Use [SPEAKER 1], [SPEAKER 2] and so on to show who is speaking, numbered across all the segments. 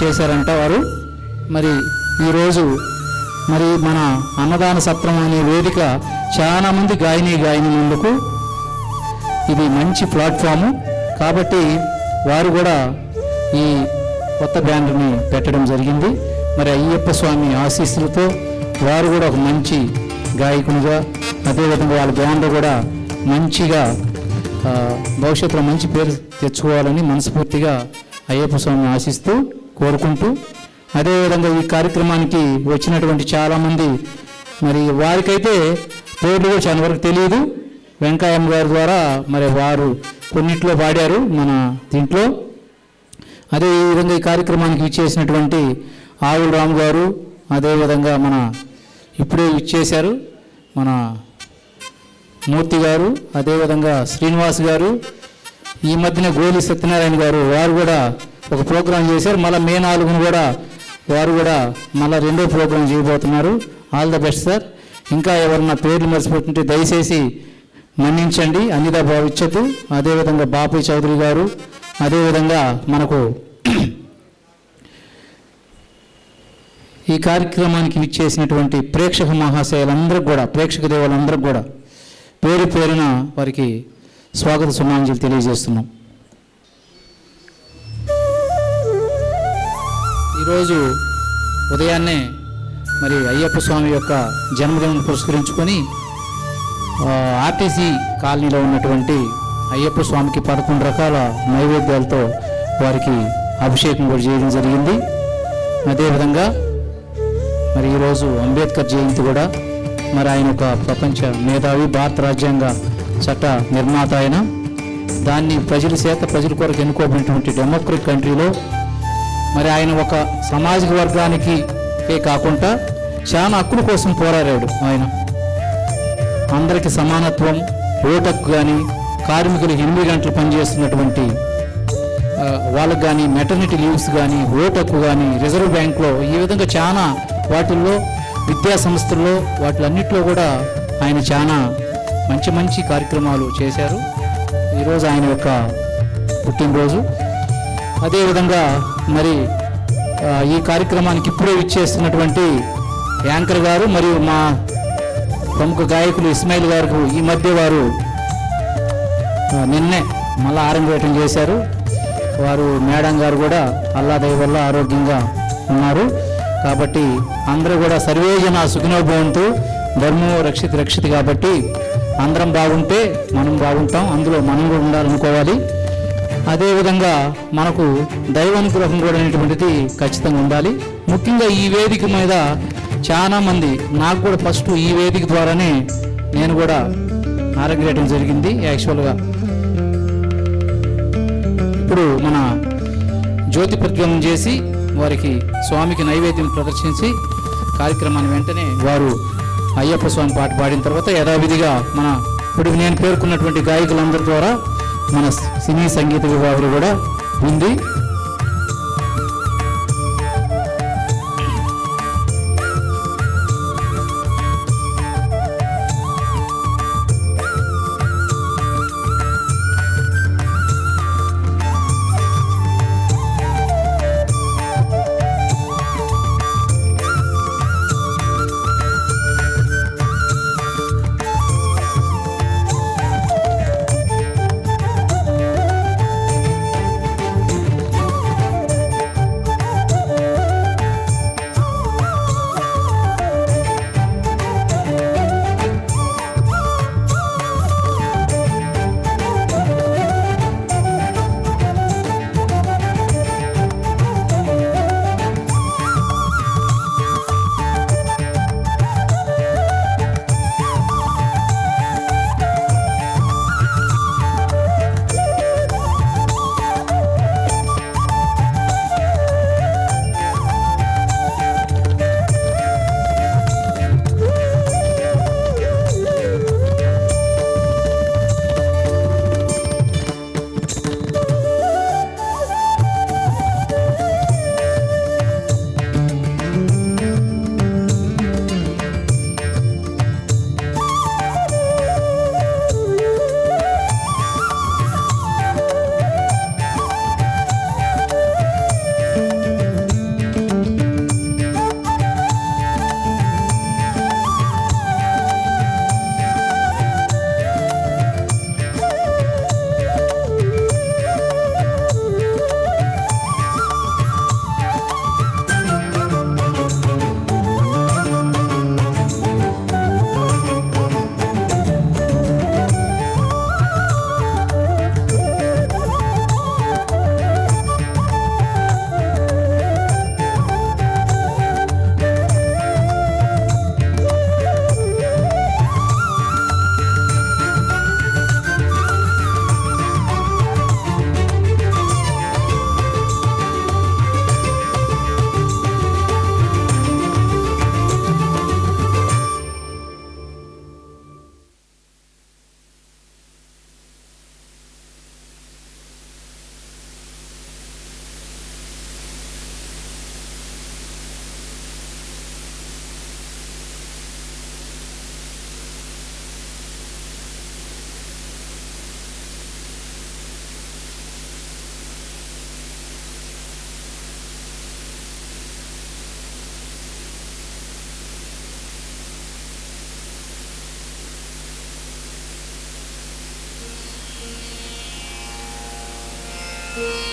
[SPEAKER 1] చేశారంట వారు. మరి ఈరోజు మరి మన అన్నదాన సత్రం అనే వేదిక చాలా మంది గాయని గాయని ముందుకు ఇది మంచి ప్లాట్ఫాము. కాబట్టి వారు కూడా ఈ కొత్త బ్యాండ్ని పెట్టడం జరిగింది. మరి అయ్యప్ప స్వామి ఆశీస్సులతో వారు కూడా ఒక మంచి గాయకునిగా అదేవిధంగా వాళ్ళ బ్యాండ్ కూడా మంచిగా భవిష్యత్తులో మంచి పేరు తెచ్చుకోవాలని మనస్ఫూర్తిగా అయ్యప్ప స్వామిని ఆశిస్తూ కోరుకుంటూ అదేవిధంగా ఈ కార్యక్రమానికి వచ్చినటువంటి చాలామంది మరి వారికైతే పేర్లు కూడా చాలా వరకు తెలియదు వెంకయ్యమ్మ గారి ద్వారా మరి వారు కొన్నిట్లో పాడారు మన దీంట్లో. అదే ఈ విధంగా ఈ కార్యక్రమానికి ఇచ్చేసినటువంటి ఆవుల రాము గారు అదేవిధంగా మన ఇప్పుడే ఇచ్చేశారు మన మూర్తి గారు అదేవిధంగా శ్రీనివాస్ గారు ఈ మధ్యన గోలి సత్యనారాయణ గారు వారు కూడా ఒక ప్రోగ్రాం చేశారు. మళ్ళీ మే నాలుగును కూడా వారు కూడా మళ్ళీ రెండో ప్రోగ్రాం చేయబోతున్నారు. ఆల్ ద బెస్ట్ సార్ ఇంకా ఎవరన్నా పేర్లు మర్చిపోతుంటే దయచేసి మన్నించండి. అన్నిదా భావించద్దు. అదేవిధంగా బాపి చౌదరి గారు అదేవిధంగా మనకు ఈ కార్యక్రమానికి విచ్చేసినటువంటి ప్రేక్షక మహాశయాలందరికీ కూడా ప్రేక్షక దేవులందరికీ కూడా పేరు పేరున వారికి స్వాగత సుమాంజలు తెలియజేస్తున్నాం. రోజు ఉదయాన్నే మరి అయ్యప్ప స్వామి యొక్క జన్మదినం పురస్కరించుకొని ఆర్టీసీ కాలనీలో ఉన్నటువంటి అయ్యప్ప స్వామికి పదకొండు రకాల నైవేద్యాలతో వారికి అభిషేకం కూడా చేయడం జరిగింది. అదేవిధంగా మరి ఈరోజు అంబేద్కర్ జయంతి కూడా మరి ఆయన ఒక ప్రపంచ మేధావి భారత రాజ్యాంగ చట్ట నిర్మాత ఆయన. దాన్ని ప్రజల చేత ప్రజల కొరకు ఎన్నుకోబడినటువంటి డెమోక్రటిక్ కంట్రీలో మరి ఆయన ఒక సామాజిక వర్గానికి కాకుండా చాలా హక్కుల కోసం పోరాడాడు ఆయన. అందరికీ సమానత్వం ఓటకు కానీ కార్మికులు ఎనిమిది గంటలు పనిచేస్తున్నటువంటి వాళ్ళకు కానీ మెటర్నిటీ లీవ్స్ కానీ ఓటకు కానీ రిజర్వ్ బ్యాంక్లో ఈ విధంగా చాలా వాటిల్లో విద్యా సంస్థల్లో వాటిలన్నింటిలో కూడా ఆయన చాలా మంచి మంచి కార్యక్రమాలు చేశారు. ఈరోజు ఆయన యొక్క పుట్టినరోజు. అదేవిధంగా మరి ఈ కార్యక్రమానికి ఇప్పుడే ఇచ్చేస్తున్నటువంటి యాంకర్ గారు మరియు మా ప్రముఖ గాయకులు ఇస్మాయిల్ గారు ఈ మధ్య వారు నిన్నే మళ్ళా ఆరంభేటం చేశారు. వారు మేడం గారు కూడా అల్లా దయ వల్ల ఆరోగ్యంగా ఉన్నారు. కాబట్టి అందరూ కూడా సర్వేజన సుఖినోభవంతో ధర్మం రక్షిత రక్షిత కాబట్టి అందరం బాగుంటే మనం బాగుంటాం అందులో మనం కూడా ఉండాలనుకోవాలి. అదేవిధంగా మనకు దైవానుగ్రహం కూడా అనేటువంటిది ఖచ్చితంగా ఉండాలి. ముఖ్యంగా ఈ వేదిక మీద చాలా మంది నాకు కూడా ఫస్ట్ ఈ వేదిక ద్వారానే నేను కూడా ఆరోగ్యటం జరిగింది యాక్చువల్గా ఇప్పుడు మన జ్యోతి ప్రజ్వలనం చేసి వారికి స్వామికి నైవేద్యం ప్రదర్శించి కార్యక్రమాన్ని వెంటనే వారు అయ్యప్ప స్వామి పాట పాడిన తర్వాత యథావిధిగా మన ఇప్పుడు నేను పేర్కొన్నటువంటి గాయకులందరి ద్వారా మన సినీ సంగీత విభాగులు కూడా ఉంది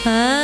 [SPEAKER 1] Ah.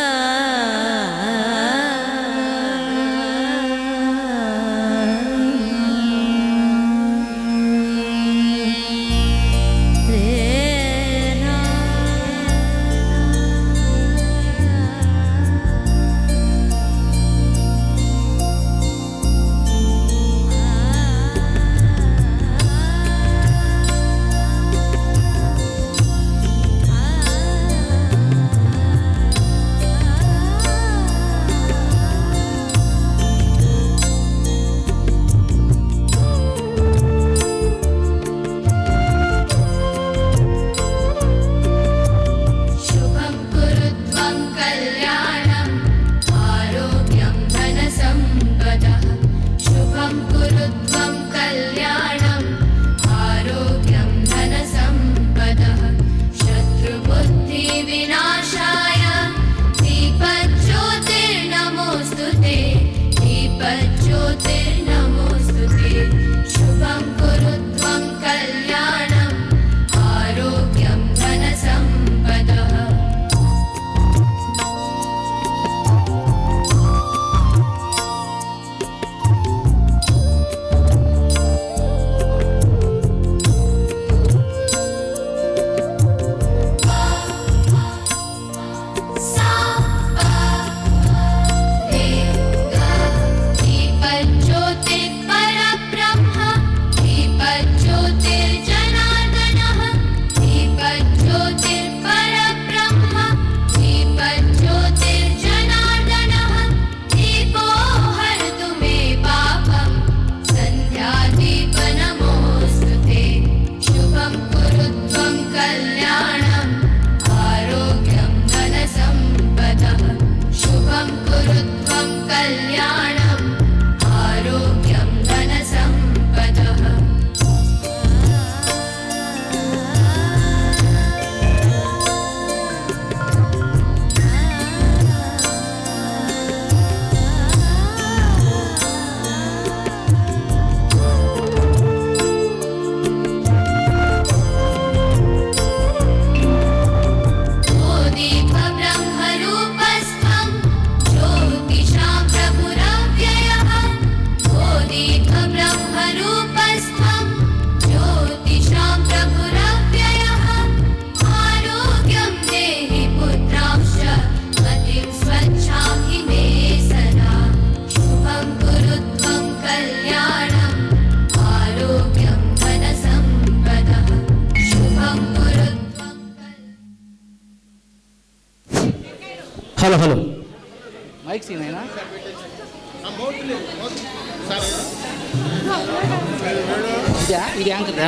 [SPEAKER 1] ఇదా ఇది యాంకర్దా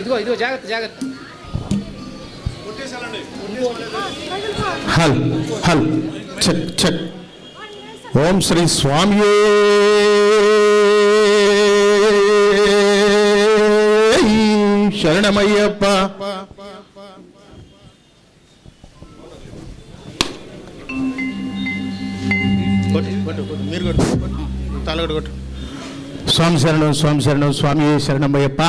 [SPEAKER 1] ఇదిగో ఇదిగో జాగ్రత్త జాగ్రత్త.
[SPEAKER 2] హల్ హల్. Check check. ఓం శ్రీ స్వామి శరణమయ్యప్ప.
[SPEAKER 3] మీరు కొట్టు తలగడు కొట్టు.
[SPEAKER 2] స్వామి శరణం స్వామి శరణం స్వామి శరణమయ్యప్ప.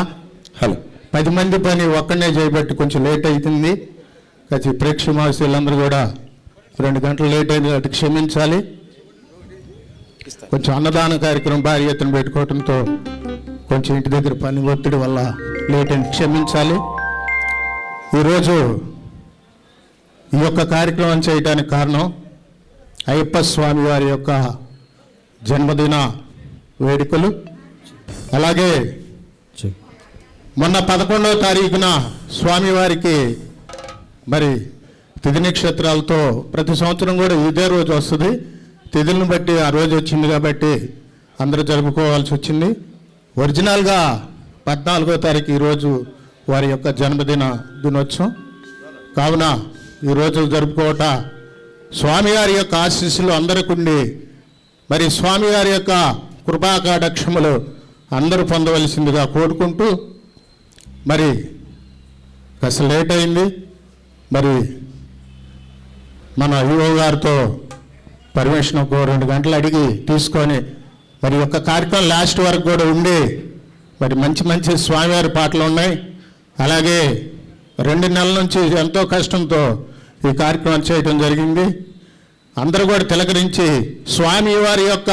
[SPEAKER 2] హలో. పది మంది పని ఒక్కడనే చేయబట్టి కొంచెం లేట్ అవుతుంది కాచి ప్రేక్షమాసులందరూ కూడా రెండు గంటలు లేట్ అయిన వాటి క్షమించాలి. కొంచెం అన్నదాన కార్యక్రమం భారీ ఎత్తున పెట్టుకోవడంతో కొంచెం ఇంటి దగ్గర పని ఒత్తిడి వల్ల లేట్ అయిన క్షమించాలి. ఈరోజు ఈ యొక్క కార్యక్రమం చేయడానికి కారణం అయ్యప్ప స్వామి వారి యొక్క జన్మదిన వేడుకలు. అలాగే మొన్న పదకొండవ తారీఖున స్వామివారికి మరి తిథి నక్షత్రాలతో ప్రతి సంవత్సరం కూడా ఇదే రోజు వస్తుంది. తిథులను బట్టి ఆ రోజు వచ్చింది కాబట్టి అందరూ జరుపుకోవాల్సి వచ్చింది. ఒరిజినల్గా పద్నాలుగో తారీఖు ఈరోజు వారి యొక్క జన్మదిన దినోత్సవం. కావున ఈరోజు జరుపుకోవట స్వామివారి యొక్క ఆశీస్సులు అందరికి ఉండి మరి స్వామివారి యొక్క కృపాకాటక్షములు అందరూ పొందవలసిందిగా కోరుకుంటూ మరి కాస్త లేట్ అయింది. మరి మన యువ గారితో పర్మిషన్ ఒక రెండు గంటలు అడిగి తీసుకొని మరి యొక్క కార్యక్రమం లాస్ట్ వరకు కూడా ఉండి మరి మంచి మంచి స్వామివారి పాటలు ఉన్నాయి. అలాగే రెండు నెలల నుంచి ఎంతో కష్టంతో ఈ కార్యక్రమం చేయడం జరిగింది. అందరూ కూడా తిలకరించి స్వామి వారి యొక్క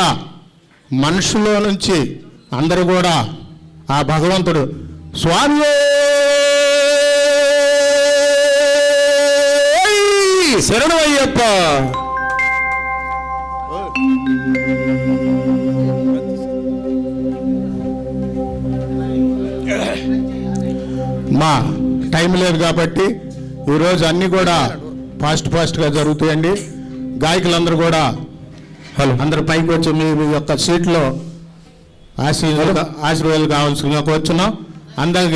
[SPEAKER 2] మనుషులో నుంచి అందరూ కూడా ఆ భగవంతుడు స్వామి శరణు అయ్యప్ప. మా టైం లేదు కాబట్టి ఈరోజు అన్నీ కూడా ఫాస్ట్ ఫాస్ట్గా జరుగుతాయండి. గాయకులందరూ కూడా హలో. అందరు పైకి వచ్చి మీ మీ యొక్క సీట్లో ఆశీర్వాదాలు ఆశీర్వాదాలు కావాల్సిందిగా కూర్చున్నాం. అందరికీ